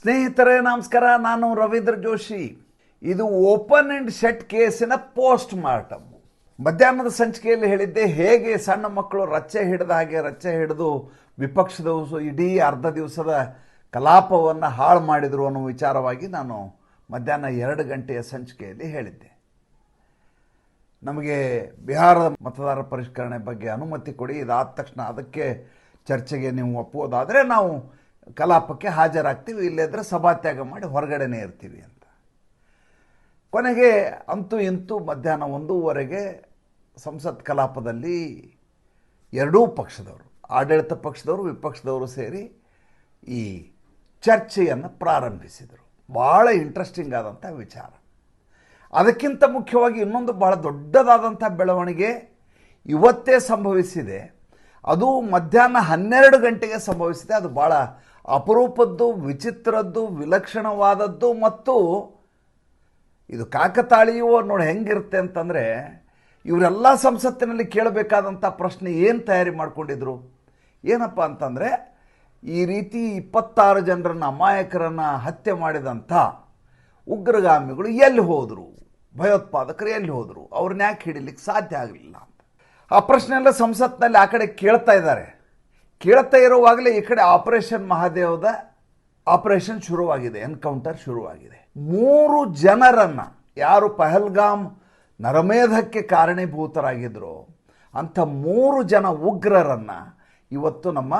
ಸ್ನೇಹಿತರೇ, ನಮಸ್ಕಾರ. ನಾನು ರವೀಂದ್ರ ಜೋಶಿ. ಇದು ಓಪನ್ ಅಂಡ್ ಶೆಟ್ ಕೇಸಿನ ಪೋಸ್ಟ್ ಮಾರ್ಟಮ್. ಮಧ್ಯಾಹ್ನದ ಸಂಚಿಕೆಯಲ್ಲಿ ಹೇಳಿದ್ದೆ, ಹೇಗೆ ಸಣ್ಣ ಮಕ್ಕಳು ರಚ್ಚೆ ಹಿಡಿದ ಹಾಗೆ ರಚ್ಚೆ ಹಿಡಿದು ವಿಪಕ್ಷದ ಇಡೀ ಅರ್ಧ ದಿವಸದ ಕಲಾಪವನ್ನು ಹಾಳು ಮಾಡಿದರು ಅನ್ನೋ ವಿಚಾರವಾಗಿ ನಾನು ಮಧ್ಯಾಹ್ನ ಎರಡು ಗಂಟೆಯ ಸಂಚಿಕೆಯಲ್ಲಿ ಹೇಳಿದ್ದೆ. ನಮಗೆ ಬಿಹಾರದ ಮತದಾರ ಪರಿಷ್ಕರಣೆ ಬಗ್ಗೆ ಅನುಮತಿ ಕೊಡಿ. ಇದಾದ ತಕ್ಷಣ ಅದಕ್ಕೆ ಚರ್ಚೆಗೆ ನೀವು ಒಪ್ಪುವುದಾದರೆ ನಾವು ಕಲಾಪಕ್ಕೆ ಹಾಜರಾಗ್ತೀವಿ, ಇಲ್ಲದ್ರೆ ಸಭಾತ್ಯಾಗ ಮಾಡಿ ಹೊರಗಡೆನೇ ಇರ್ತೀವಿ ಅಂತ. ಕೊನೆಗೆ ಅಂತೂ ಇಂತೂ ಮಧ್ಯಾಹ್ನ ಒಂದೂವರೆಗೆ ಸಂಸತ್ ಕಲಾಪದಲ್ಲಿ ಎರಡೂ ಪಕ್ಷದವರು, ಆಡಳಿತ ಪಕ್ಷದವರು, ವಿಪಕ್ಷದವರು ಸೇರಿ ಈ ಚರ್ಚೆಯನ್ನು ಪ್ರಾರಂಭಿಸಿದರು. ಭಾಳ ಇಂಟ್ರೆಸ್ಟಿಂಗ್ ಆದಂಥ ವಿಚಾರ. ಅದಕ್ಕಿಂತ ಮುಖ್ಯವಾಗಿ ಇನ್ನೊಂದು ಬಹಳ ದೊಡ್ಡದಾದಂಥ ಬೆಳವಣಿಗೆ ಇವತ್ತೇ ಸಂಭವಿಸಿದೆ. ಅದು ಮಧ್ಯಾಹ್ನ ಹನ್ನೆರಡು ಗಂಟೆಗೆ ಸಂಭವಿಸಿದೆ. ಅದು ಭಾಳ ಅಪರೂಪದ್ದು, ವಿಚಿತ್ರದ್ದು, ವಿಲಕ್ಷಣವಾದದ್ದು ಮತ್ತು ಇದು ಕಾಕತಾಳೀಯೋ ನೋಡಿ ಹೆಂಗಿರುತ್ತೆ ಅಂತಂದರೆ ಇವರೆಲ್ಲ ಸಂಸತ್ತಿನಲ್ಲಿ ಕೇಳಬೇಕಾದಂಥ ಪ್ರಶ್ನೆ ಏನು ತಯಾರಿ ಮಾಡ್ಕೊಂಡಿದ್ರು? ಏನಪ್ಪ ಅಂತಂದರೆ ಈ ರೀತಿ ಇಪ್ಪತ್ತಾರು ಜನರನ್ನು, ಅಮಾಯಕರನ್ನು ಹತ್ಯೆ ಮಾಡಿದಂಥ ಉಗ್ರಗಾಮಿಗಳು ಎಲ್ಲಿ ಹೋದರು? ಭಯೋತ್ಪಾದಕರು ಎಲ್ಲಿ ಹೋದರು? ಅವ್ರನ್ನ ಯಾಕೆ ಹಿಡಿಲಿಕ್ಕೆ ಸಾಧ್ಯ ಆಗಲಿಲ್ಲ ಆ ಪ್ರಶ್ನೆಲ್ಲ ಸಂಸತ್ನಲ್ಲಿ ಆ ಕಡೆ ಕೇಳ್ತಾ ಇದ್ದಾರೆ. ಕೇಳ್ತಾ ಇರುವಾಗಲೇ ಈ ಕಡೆ ಆಪರೇಷನ್ ಮಹಾದೇವದ ಆಪರೇಷನ್ ಶುರುವಾಗಿದೆ, ಎನ್ಕೌಂಟರ್ ಶುರುವಾಗಿದೆ. ಮೂರು ಜನರನ್ನು, ಯಾರು ಪಹಲ್ಗಾಮ್ ನರಮೇಧಕ್ಕೆ ಕಾರಣೀಭೂತರಾಗಿದ್ದರು ಅಂಥ ಮೂರು ಜನ ಉಗ್ರರನ್ನು ಇವತ್ತು ನಮ್ಮ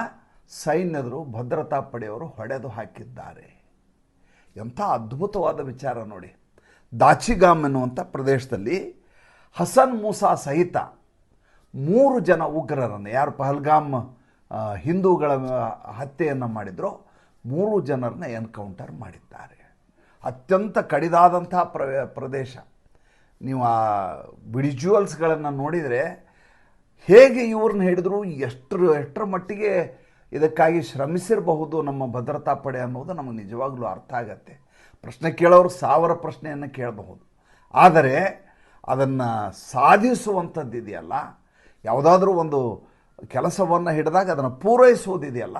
ಸೈನ್ಯದರು ಭದ್ರತಾ ಪಡೆಯವರು ಹೊಡೆದು ಹಾಕಿದ್ದಾರೆ. ಎಂಥ ಅದ್ಭುತವಾದ ವಿಚಾರ ನೋಡಿ. ದಾಚಿಗಾಮ್ ಎನ್ನುವಂಥ ಪ್ರದೇಶದಲ್ಲಿ ಹಸನ್ ಮೂಸಾ ಸಹಿತ ಮೂರು ಜನ ಉಗ್ರರನ್ನು, ಯಾರು ಪಹಲ್ಗಾಮ್ ಹಿಂದೂಗಳ ಹತ್ಯೆಯನ್ನು ಮಾಡಿದ್ರು. ಮೂರು ಜನರನ್ನ ಎನ್ಕೌಂಟರ್ ಮಾಡಿದ್ದಾರೆ. ಅತ್ಯಂತ ಕಡಿದಾದಂಥ ಪ್ರ ಪ್ರದೇಶ. ನೀವು ಆ ವಿಜುವಲ್ಸ್ಗಳನ್ನು ನೋಡಿದರೆ ಹೇಗೆ ಇವ್ರನ್ನ ಹಿಡಿದ್ರು, ಎಷ್ಟರ ಎಷ್ಟರ ಮಟ್ಟಿಗೆ ಇದಕ್ಕಾಗಿ ಶ್ರಮಿಸಿರಬಹುದು ನಮ್ಮ ಭದ್ರತಾ ಪಡೆ ಅನ್ನೋದು ನಮಗೆ ನಿಜವಾಗ್ಲೂ ಅರ್ಥ ಆಗತ್ತೆ. ಪ್ರಶ್ನೆ ಕೇಳೋರು ಸಾವಿರ ಪ್ರಶ್ನೆಯನ್ನು ಕೇಳಬಹುದು. ಆದರೆ ಅದನ್ನು ಸಾಧಿಸುವಂಥದ್ದು ಇದೆಯಲ್ಲ ಯಾವುದಾದ್ರೂ ಒಂದು ಕೆಲಸವನ್ನು ಹಿಡಿದಾಗ ಅದನ್ನು ಪೂರೈಸುವುದಿದೆಯಲ್ಲ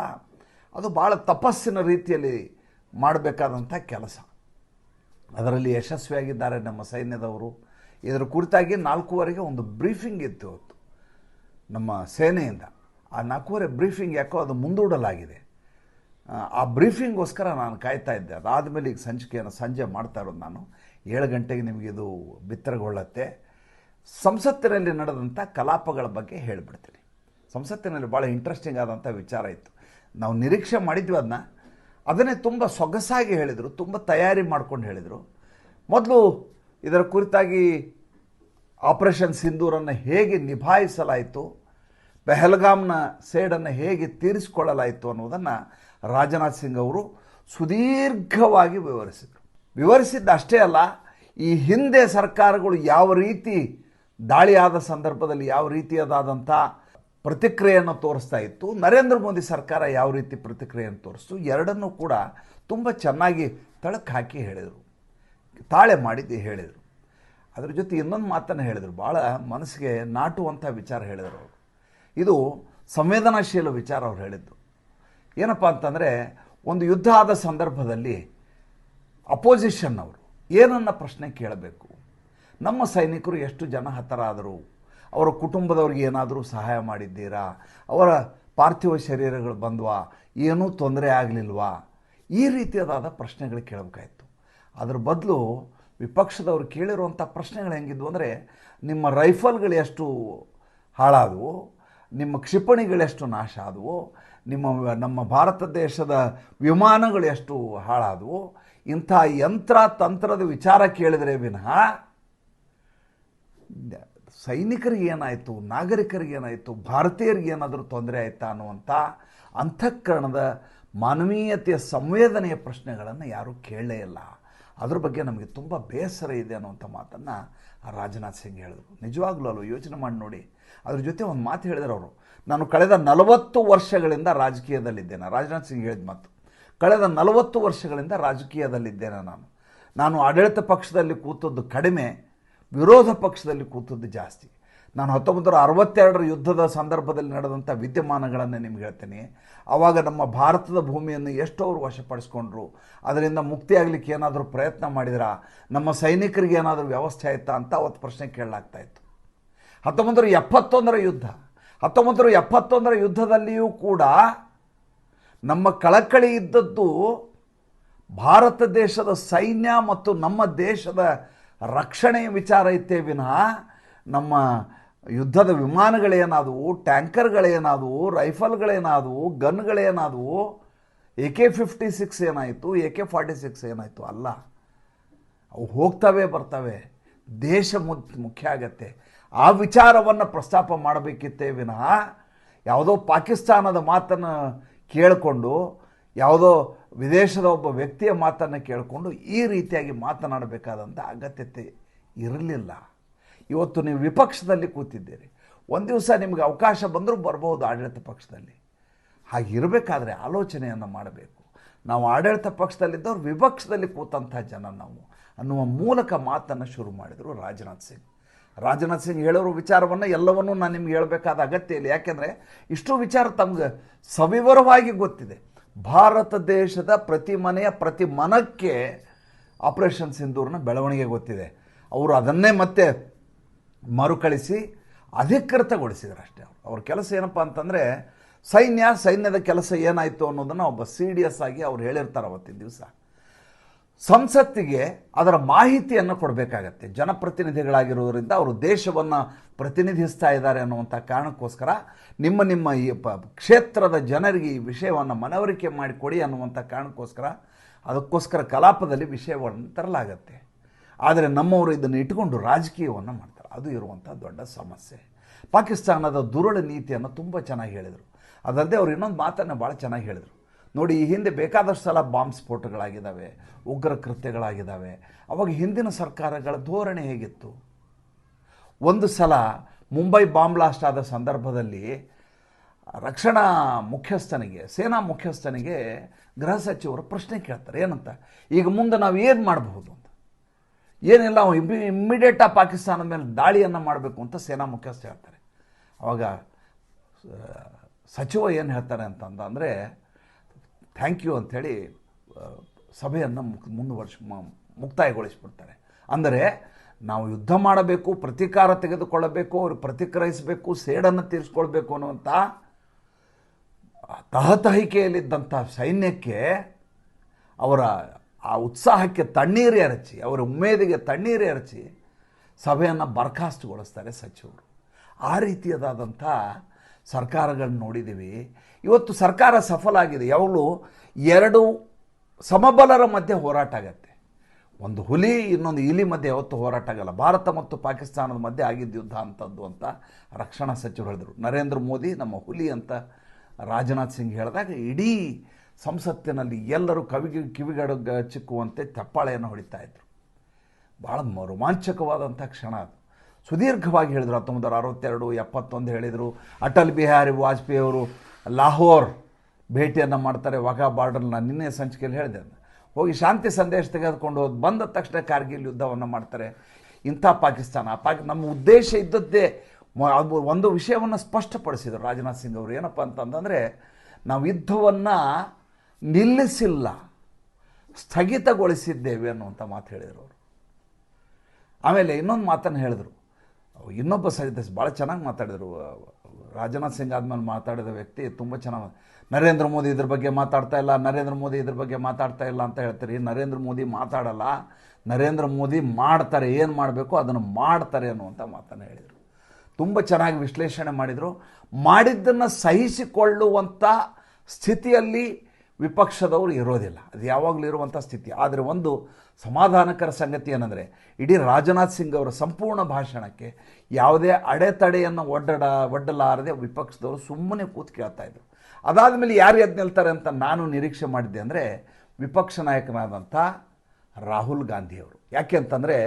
ಅದು ಭಾಳ ತಪಸ್ಸಿನ ರೀತಿಯಲ್ಲಿ ಮಾಡಬೇಕಾದಂಥ ಕೆಲಸ. ಅದರಲ್ಲಿ ಯಶಸ್ವಿಯಾಗಿದ್ದಾರೆ ನಮ್ಮ ಸೈನ್ಯದವರು. ಇದರ ಕುರಿತಾಗಿ ನಾಲ್ಕೂವರೆಗೆ ಒಂದು ಬ್ರೀಫಿಂಗ್ ಇತ್ತು ನಮ್ಮ ಸೇನೆಯಿಂದ. ಆ ನಾಲ್ಕೂವರೆ ಬ್ರೀಫಿಂಗ್ ಯಾಕೋ ಅದು ಮುಂದೂಡಲಾಗಿದೆ. ಆ, ಬ್ರೀಫಿಂಗ್ಗೋಸ್ಕರ ನಾನು ಕಾಯ್ತಾ ಇದ್ದೆ. ಅದಾದಮೇಲೆ ಈಗ ಸಂಚಿಕೆಯನ್ನು ಸಂಜೆ ಮಾಡ್ತಾ ಇರೋದು ನಾನು. ಏಳು ಗಂಟೆಗೆ ನಿಮಗೆ ಇದು ಬಿತ್ತರಗೊಳ್ಳುತ್ತೆ. ಸಂಸತ್ತಿನಲ್ಲಿ ನಡೆದಂಥ ಕಲಾಪಗಳ ಬಗ್ಗೆ ಹೇಳಿಬಿಡ್ತೀನಿ. ಸಂಸತ್ತಿನಲ್ಲಿ ಭಾಳ ಇಂಟ್ರೆಸ್ಟಿಂಗ್ ಆದಂಥ ವಿಚಾರ ಇತ್ತು. ನಾವು ನಿರೀಕ್ಷೆ ಮಾಡಿದ್ವಿ ಅದನ್ನ ಅದನ್ನೇ ತುಂಬ ಸೊಗಸಾಗಿ ಹೇಳಿದರು, ತುಂಬ ತಯಾರಿ ಮಾಡ್ಕೊಂಡು ಹೇಳಿದರು. ಮೊದಲು ಇದರ ಕುರಿತಾಗಿ ಆಪರೇಷನ್ ಸಿಂಧೂರನ್ನು ಹೇಗೆ ನಿಭಾಯಿಸಲಾಯಿತು, ಪೆಹಲ್ಗಾಮ್ನ ಸೇಡನ್ನು ಹೇಗೆ ತೀರಿಸಿಕೊಳ್ಳಲಾಯಿತು ಅನ್ನೋದನ್ನು ರಾಜನಾಥ್ ಸಿಂಗ್ ಅವರು ಸುದೀರ್ಘವಾಗಿ ವಿವರಿಸಿದರು. ವಿವರಿಸಿದ್ದು ಅಷ್ಟೇ ಅಲ್ಲ, ಈ ಹಿಂದೆ ಸರ್ಕಾರಗಳು ಯಾವ ರೀತಿ ದಾಳಿಯಾದ ಸಂದರ್ಭದಲ್ಲಿ ಯಾವ ರೀತಿಯಾದಂಥ ಪ್ರತಿಕ್ರಿಯೆಯನ್ನು ತೋರಿಸ್ತಾ ಇತ್ತು. ನರೇಂದ್ರ ಮೋದಿ ಸರ್ಕಾರ ಯಾವ ರೀತಿ ಪ್ರತಿಕ್ರಿಯೆಯನ್ನು ತೋರಿಸ್ತು? ಎರಡನ್ನೂ ಕೂಡ ತುಂಬ ಚೆನ್ನಾಗಿ ತಳಕ್ಕೆ ಹಾಕಿ ಹೇಳಿದರು. ತಾಳೆ ಮಾಡಿದ್ದು ಹೇಳಿದರು. ಅದ್ರ ಜೊತೆ ಇನ್ನೊಂದು ಮಾತನ್ನು ಹೇಳಿದರು. ಭಾಳ ಮನಸ್ಸಿಗೆ ನಾಟುವಂಥ ವಿಚಾರ ಹೇಳಿದರು ಅವರು. ಇದು ಸಂವೇದನಾಶೀಲ ವಿಚಾರ ಅವ್ರು ಹೇಳಿದ್ದು. ಏನಪ್ಪ ಅಂತಂದರೆ, ಒಂದು ಯುದ್ಧ ಆದ ಸಂದರ್ಭದಲ್ಲಿ ಅಪೋಸಿಷನ್ ಅವರು ಏನನ್ನ ಪ್ರಶ್ನೆ ಕೇಳಬೇಕು? ನಮ್ಮ ಸೈನಿಕರು ಎಷ್ಟು ಜನ ಹತರಾದರು? ಅವರ ಕುಟುಂಬದವ್ರಿಗೆ ಏನಾದರೂ ಸಹಾಯ ಮಾಡಿದ್ದೀರಾ? ಅವರ ಪಾರ್ಥಿವ ಶರೀರಗಳು ಬಂದ್ವಾ? ಏನೂ ತೊಂದರೆ ಆಗಲಿಲ್ವಾ? ಈ ರೀತಿಯಾದ ಪ್ರಶ್ನೆಗಳು ಕೇಳಬೇಕಾಯಿತು. ಅದ್ರ ಬದಲು ವಿಪಕ್ಷದವರು ಕೇಳಿರುವಂಥ ಪ್ರಶ್ನೆಗಳು ಹೆಂಗಿದ್ವು ಅಂದರೆ, ನಿಮ್ಮ ರೈಫಲ್ಗಳು ಎಷ್ಟು ಹಾಳಾದವು? ನಿಮ್ಮ ಕ್ಷಿಪಣಿಗಳೆಷ್ಟು ನಾಶ ಆದವು? ನಿಮ್ಮ ನಮ್ಮ ಭಾರತ ದೇಶದ ವಿಮಾನಗಳು ಎಷ್ಟು ಹಾಳಾದವು? ಇಂಥ ಯಂತ್ರ ತಂತ್ರದ ವಿಚಾರ ಕೇಳಿದರೆ ವಿನಃ ಸೈನಿಕರಿಗೆ ಏನಾಯಿತು, ನಾಗರಿಕರಿಗೆ ಏನಾಯಿತು, ಭಾರತೀಯರಿಗೆ ಏನಾದರೂ ತೊಂದರೆ ಆಯಿತಾ ಅನ್ನುವಂಥ ಅಂತಃಕರಣದ ಮಾನವೀಯತೆಯ ಸಂವೇದನೆಯ ಪ್ರಶ್ನೆಗಳನ್ನು ಯಾರೂ ಕೇಳಲೇ ಇಲ್ಲ. ಅದ್ರ ಬಗ್ಗೆ ನಮಗೆ ತುಂಬ ಬೇಸರ ಇದೆ ಅನ್ನುವಂಥ ಮಾತನ್ನು ರಾಜನಾಥ್ ಸಿಂಗ್ ಹೇಳಿದ್ರು. ನಿಜವಾಗ್ಲೂ ಅಲ್ವ? ಯೋಚನೆ ಮಾಡಿ ನೋಡಿ. ಅದ್ರ ಜೊತೆ ಒಂದು ಮಾತು ಹೇಳಿದ್ರು ಅವರು. ನಾನು ಕಳೆದ ನಲವತ್ತು ವರ್ಷಗಳಿಂದ ರಾಜಕೀಯದಲ್ಲಿದ್ದೇನೆ. ರಾಜನಾಥ್ ಸಿಂಗ್ ಹೇಳಿದ ಮಾತು. ಕಳೆದ ನಲವತ್ತು ವರ್ಷಗಳಿಂದ ರಾಜಕೀಯದಲ್ಲಿದ್ದೇನೆ ನಾನು. ನಾನು ಆಡಳಿತ ಪಕ್ಷದಲ್ಲಿ ಕೂತದ್ದು ಕಡಿಮೆ. ವಿರೋಧ ಪಕ್ಷದಲ್ಲಿ ಕೂತದ್ದು ಜಾಸ್ತಿ. ನಾನು ಹತ್ತೊಂಬತ್ತು ನೂರ ಅರವತ್ತೆರಡರ ಯುದ್ಧದ ಸಂದರ್ಭದಲ್ಲಿ ನಡೆದಂಥ ವಿದ್ಯಮಾನಗಳನ್ನು ನಿಮ್ಗೆ ಹೇಳ್ತೇನೆ. ಆವಾಗ ನಮ್ಮ ಭಾರತದ ಭೂಮಿಯನ್ನು ಎಷ್ಟು ವಶಪಡಿಸ್ಕೊಂಡ್ರು. ಅದರಿಂದ ಮುಕ್ತಿಯಾಗಲಿಕ್ಕೆ ಏನಾದರೂ ಪ್ರಯತ್ನ ಮಾಡಿದ್ರಾ? ನಮ್ಮ ಸೈನಿಕರಿಗೆ ಏನಾದರೂ ವ್ಯವಸ್ಥೆ ಆಯ್ತಾ ಅಂತ ಅವತ್ತು ಪ್ರಶ್ನೆ ಕೇಳಲಾಗ್ತಾ ಇತ್ತು. ಹತ್ತೊಂಬತ್ತು ನೂರ ಎಪ್ಪತ್ತೊಂದರ ಯುದ್ಧ. ಹತ್ತೊಂಬತ್ತು ನೂರ ಎಪ್ಪತ್ತೊಂದರ ಯುದ್ಧದಲ್ಲಿಯೂ ಕೂಡ ನಮ್ಮ ಕಳಕಳಿ ಇದ್ದದ್ದು ಭಾರತ ದೇಶದ ಸೈನ್ಯ ಮತ್ತು ನಮ್ಮ ದೇಶದ ರಕ್ಷಣೆಯ ವಿಚಾರ ಇತ್ತೇ ವಿನಃ ನಮ್ಮ ಯುದ್ಧದ ವಿಮಾನಗಳೇನಾದವು ಟ್ಯಾಂಕರ್ಗಳೇನಾದವು ರೈಫಲ್ಗಳೇನಾದವು ಗನ್ಗಳೇನಾದವು ಎ ಕೆ ಫಿಫ್ಟಿ ಸಿಕ್ಸ್ ಏನಾಯಿತು, ಎ ಕೆ ಫಾರ್ಟಿ ಸಿಕ್ಸ್ ಏನಾಯಿತು? ಅಲ್ಲ. ಅವು ಹೋಗ್ತವೆ, ಬರ್ತವೆ. ದೇಶ ಮುಖ್ಯ ಆಗತ್ತೆ. ಆ ವಿಚಾರವನ್ನು ಪ್ರಸ್ತಾಪ ಮಾಡಬೇಕಿತ್ತೇ ವಿನಃ ಯಾವುದೋ ಪಾಕಿಸ್ತಾನದ ಮಾತನ್ನು ಕೇಳಿಕೊಂಡು ಯಾವುದೋ ವಿದೇಶದ ಒಬ್ಬ ವ್ಯಕ್ತಿಯ ಮಾತನ್ನು ಕೇಳಿಕೊಂಡು ಈ ರೀತಿಯಾಗಿ ಮಾತನಾಡಬೇಕಾದಂಥ ಅಗತ್ಯತೆ ಇರಲಿಲ್ಲ. ಇವತ್ತು ನೀವು ವಿಪಕ್ಷದಲ್ಲಿ ಕೂತಿದ್ದೀರಿ. ಒಂದು ದಿವಸ ನಿಮಗೆ ಅವಕಾಶ ಬಂದರೂ ಬರಬಹುದು ಆಡಳಿತ ಪಕ್ಷದಲ್ಲಿ. ಹಾಗಿರಬೇಕಾದ್ರೆ ಆಲೋಚನೆಯನ್ನು ಮಾಡಬೇಕು. ನಾವು ಆಡಳಿತ ಪಕ್ಷದಲ್ಲಿದ್ದವ್ರು ವಿಪಕ್ಷದಲ್ಲಿ ಕೂತಂಥ ಜನ ನಾವು ಅನ್ನುವ ಮೂಲಕ ಮಾತನ್ನು ಶುರು ಮಾಡಿದರು ರಾಜನಾಥ್ ಸಿಂಗ್. ರಾಜನಾಥ್ ಸಿಂಗ್ ಹೇಳೋರು ವಿಚಾರವನ್ನು ಎಲ್ಲವನ್ನೂ ನಾನು ನಿಮ್ಗೆ ಹೇಳಬೇಕಾದ ಅಗತ್ಯ ಇಲ್ಲ. ಯಾಕೆಂದರೆ ಇಷ್ಟು ವಿಚಾರ ತಮ್ಗೆ ಸವಿವರವಾಗಿ ಗೊತ್ತಿದೆ. ಭಾರತ ದೇಶದ ಪ್ರತಿ ಮನೆಯ ಪ್ರತಿ ಮನಕ್ಕೆ ಆಪರೇಷನ್ ಸಿಂಧೂರ್ನ ಬೆಳವಣಿಗೆ ಗೊತ್ತಿದೆ. ಅವರು ಅದನ್ನೇ ಮತ್ತೆ ಮರುಕಳಿಸಿ ಅಧಿಕೃತಗೊಳಿಸಿದ್ರು ಅಷ್ಟೇ ಅವರು. ಅವ್ರ ಕೆಲಸ ಏನಪ್ಪ ಅಂತಂದರೆ ಸೈನ್ಯ, ಸೈನ್ಯದ ಕೆಲಸ ಏನಾಯಿತು ಅನ್ನೋದನ್ನು ಒಬ್ಬ ಸಿ ಡಿ ಎಸ್ ಆಗಿ ಅವ್ರು ಹೇಳಿರ್ತಾರೆ ಅವತ್ತಿನ ದಿವಸ. ಸಂಸತ್ತಿಗೆ ಅದರ ಮಾಹಿತಿಯನ್ನು ಕೊಡಬೇಕಾಗತ್ತೆ. ಜನಪ್ರತಿನಿಧಿಗಳಾಗಿರುವುದರಿಂದ ಅವರು ದೇಶವನ್ನು ಪ್ರತಿನಿಧಿಸ್ತಾ ಇದ್ದಾರೆ ಅನ್ನುವಂಥ ಕಾರಣಕ್ಕೋಸ್ಕರ ನಿಮ್ಮ ನಿಮ್ಮ ಈ ಪ ಕ್ಷೇತ್ರದ ಜನರಿಗೆ ಈ ವಿಷಯವನ್ನು ಮನವರಿಕೆ ಮಾಡಿಕೊಡಿ ಅನ್ನುವಂಥ ಕಾರಣಕ್ಕೋಸ್ಕರ ಅದಕ್ಕೋಸ್ಕರ ಕಲಾಪದಲ್ಲಿ ವಿಷಯವನ್ನು ತರಲಾಗತ್ತೆ. ಆದರೆ ನಮ್ಮವರು ಇದನ್ನು ಇಟ್ಕೊಂಡು ರಾಜಕೀಯವನ್ನು ಮಾಡ್ತಾರೆ. ಅದು ಇರುವಂಥ ದೊಡ್ಡ ಸಮಸ್ಯೆ. ಪಾಕಿಸ್ತಾನದ ದುರುಳ ನೀತಿಯನ್ನು ತುಂಬ ಚೆನ್ನಾಗಿ ಹೇಳಿದರು. ಅದಲ್ಲದೆ ಅವ್ರು ಇನ್ನೊಂದು ಮಾತನ್ನು ಭಾಳ ಚೆನ್ನಾಗಿ ಹೇಳಿದರು. ನೋಡಿ, ಈ ಹಿಂದೆ ಬೇಕಾದಷ್ಟು ಸಲ ಬಾಂಬ್ ಸ್ಫೋಟಗಳಾಗಿದ್ದಾವೆ, ಉಗ್ರ ಕೃತ್ಯಗಳಾಗಿದ್ದಾವೆ. ಅವಾಗ ಹಿಂದಿನ ಸರ್ಕಾರಗಳ ಧೋರಣೆ ಹೇಗಿತ್ತು? ಒಂದು ಸಲ ಮುಂಬೈ ಬಾಂಬ್ ಬ್ಲಾಸ್ಟ್ ಆದ ಸಂದರ್ಭದಲ್ಲಿ ರಕ್ಷಣಾ ಮುಖ್ಯಸ್ಥನಿಗೆ, ಸೇನಾ ಮುಖ್ಯಸ್ಥನಿಗೆ ಗೃಹ ಸಚಿವರು ಪ್ರಶ್ನೆ ಕೇಳ್ತಾರೆ, ಏನಂತ? ಈಗ ಮುಂದೆ ನಾವು ಏನು ಮಾಡಬಹುದು ಅಂತ? ಏನಿಲ್ಲ ಇಮ್ಮಿ ಇಮ್ಮಿಡಿಯೇಟಾಗಿ ಪಾಕಿಸ್ತಾನದ ಮೇಲೆ ದಾಳಿಯನ್ನು ಮಾಡಬೇಕು ಅಂತ ಸೇನಾ ಮುಖ್ಯಸ್ಥ ಹೇಳ್ತಾರೆ. ಅವಾಗ ಸಚಿವ ಏನು ಹೇಳ್ತಾರೆ ಅಂತಂದರೆ ಥ್ಯಾಂಕ್ ಯು ಅಂಥೇಳಿ ಸಭೆಯನ್ನು ಮುಂದುವರ್ಸಿ ಮುಕ್ತಾಯಗೊಳಿಸ್ಬಿಡ್ತಾರೆ. ಅಂದರೆ ನಾವು ಯುದ್ಧ ಮಾಡಬೇಕು, ಪ್ರತೀಕಾರ ತೆಗೆದುಕೊಳ್ಳಬೇಕು, ಅವರು ಪ್ರತಿಕ್ರಿಯಿಸಬೇಕು ಸೇಡನ್ನು ತೀರಿಸ್ಕೊಳ್ಬೇಕು ಅನ್ನುವಂಥ ತಹತಹಿಕೆಯಲ್ಲಿದ್ದಂಥ ಸೈನ್ಯಕ್ಕೆ ಅವರ ಆ ಉತ್ಸಾಹಕ್ಕೆ ತಣ್ಣೀರು ಎರಚಿ ಅವರ ಉಮೇದಿಗೆ ತಣ್ಣೀರು ಎರಚಿ ಸಭೆಯನ್ನು ಬರ್ಖಾಸ್ತುಗೊಳಿಸ್ತಾರೆ ಸಚಿವರು. ಆ ರೀತಿಯದಾದಂಥ ಸರ್ಕಾರಗಳನ್ನ ನೋಡಿದ್ದೀವಿ ಇವತ್ತು ಸರ್ಕಾರ ಸಫಲ ಆಗಿದೆ ಯಾವಾಗಲೂ ಎರಡು ಸಮಬಲರ ಮಧ್ಯೆ ಹೋರಾಟ ಆಗತ್ತೆ. ಒಂದು ಹುಲಿ, ಇನ್ನೊಂದು ಇಲಿ ಮಧ್ಯೆ ಯಾವತ್ತು ಹೋರಾಟ ಆಗಲ್ಲ. ಭಾರತ ಮತ್ತು ಪಾಕಿಸ್ತಾನದ ಮಧ್ಯೆ ಆಗಿದ್ದ ಯುದ್ಧ ಅಂತದ್ದು ಅಂತ ರಕ್ಷಣಾ ಸಚಿವರು ಹೇಳಿದರು. ನರೇಂದ್ರ ಮೋದಿ ನಮ್ಮ ಹುಲಿ ಅಂತ ರಾಜನಾಥ್ ಸಿಂಗ್ ಹೇಳಿದಾಗ ಇಡೀ ಸಂಸತ್ತಿನಲ್ಲಿ ಎಲ್ಲರೂ ಕವಿಗೆ ಕಿವಿಗಡ ಚಿಕ್ಕುವಂತೆ ತೆಪ್ಪಾಳೆಯನ್ನು ಹೊಡಿತಾ ಇದ್ದರು ಭಾಳ ರೋಮಾಂಚಕವಾದಂಥ ಕ್ಷಣ ಅದು. ಸುದೀರ್ಘವಾಗಿ ಹೇಳಿದರು ಹತ್ತೊಂಬತ್ತು ನೂರ ಅರವತ್ತೆರಡು, ಎಪ್ಪತ್ತೊಂದು ಹೇಳಿದರು. ಅಟಲ್ ಬಿಹಾರಿ ವಾಜಪೇಯಿ ಅವರು ಲಾಹೋರ್ ಭೇಟಿಯನ್ನು ಮಾಡ್ತಾರೆ, ವಾಘಾ ಬಾರ್ಡರ್ನ ನಾನು ನಿನ್ನೆ ಸಂಚಿಕೆಯಲ್ಲಿ ಹೇಳಿದೆ ಹೋಗಿ ಶಾಂತಿ ಸಂದೇಶ ತೆಗೆದುಕೊಂಡು ಹೋಗಿ ಬಂದ ತಕ್ಷಣ ಕಾರ್ಗಿಲ್ ಯುದ್ಧವನ್ನು ಮಾಡ್ತಾರೆ. ಇಂಥ ಪಾಕಿಸ್ತಾನ. ಪಾಕಿ ನಮ್ಮ ಉದ್ದೇಶ ಇದ್ದದ್ದೇ ಒಂದು ವಿಷಯವನ್ನು ಸ್ಪಷ್ಟಪಡಿಸಿದರು. ರಾಜನಾಥ್ ಸಿಂಗ್ ಅವರು ಏನಪ್ಪ ಅಂತಂದರೆ, ನಾವು ಯುದ್ಧವನ್ನು ನಿಲ್ಲಿಸಿಲ್ಲ, ಸ್ಥಗಿತಗೊಳಿಸಿದ್ದೇವೆ ಅನ್ನುವಂಥ ಮಾತು ಹೇಳಿದರು ಅವರು. ಆಮೇಲೆ ಇನ್ನೊಂದು ಮಾತನ್ನು ಹೇಳಿದರು. ಇನ್ನೊಬ್ಬ ಸಹಿತ ಭಾಳ ಚೆನ್ನಾಗಿ ಮಾತಾಡಿದರು. ರಾಜನಾಥ್ ಸಿಂಗ್ ಆದಮೇಲೆ ಮಾತಾಡಿದ ವ್ಯಕ್ತಿ ತುಂಬ ಚೆನ್ನಾಗಿ ನರೇಂದ್ರ ಮೋದಿ ಇದ್ರ ಬಗ್ಗೆ ಮಾತಾಡ್ತಾ ಇಲ್ಲ, ನರೇಂದ್ರ ಮೋದಿ ಇದ್ರ ಬಗ್ಗೆ ಮಾತಾಡ್ತಾ ಇಲ್ಲ ಅಂತ ಹೇಳ್ತೀರಿ. ನರೇಂದ್ರ ಮೋದಿ ಮಾತಾಡಲ್ಲ, ನರೇಂದ್ರ ಮೋದಿ ಮಾಡ್ತಾರೆ, ಏನು ಮಾಡಬೇಕು ಅದನ್ನು ಮಾಡ್ತಾರೆ ಅನ್ನುವಂಥ ಮಾತನ್ನು ಹೇಳಿದರು. ತುಂಬ ಚೆನ್ನಾಗಿ ವಿಶ್ಲೇಷಣೆ ಮಾಡಿದರು. ಮಾಡಿದ್ದನ್ನು ಸಹಿಸಿಕೊಳ್ಳುವಂಥ ಸ್ಥಿತಿಯಲ್ಲಿ ವಿಪಕ್ಷದವರು ಇರೋದಿಲ್ಲ. ಅದು ಯಾವಾಗಲೂ ಇರುವಂಥ ಸ್ಥಿತಿ. ಆದರೆ ಒಂದು ಸಮಾಧಾನಕರ ಸಂಗತಿ ಏನಂದರೆ, ಇಡೀ ರಾಜನಾಥ್ ಸಿಂಗ್ ಅವರ ಸಂಪೂರ್ಣ ಭಾಷಣಕ್ಕೆ ಯಾವುದೇ ಅಡೆತಡೆಯನ್ನು ಒಡ್ಡಡ, ಒಡ್ಡಲಾರದೆ ವಿಪಕ್ಷದವರು ಸುಮ್ಮನೆ ಕೂತು ಕೇಳ್ತಾ ಇದ್ರು. ಅದಾದಮೇಲೆ ಯಾರು ಎದ್ದು ನಿಲ್ತಾರೆ ಅಂತ ನಾನು ನಿರೀಕ್ಷೆ ಮಾಡಿದ್ದೆ ಅಂದರೆ, ವಿಪಕ್ಷ ನಾಯಕನಾದಂಥ ರಾಹುಲ್ ಗಾಂಧಿಯವರು ಯಾಕೆ ಅಂತಂದರೆ,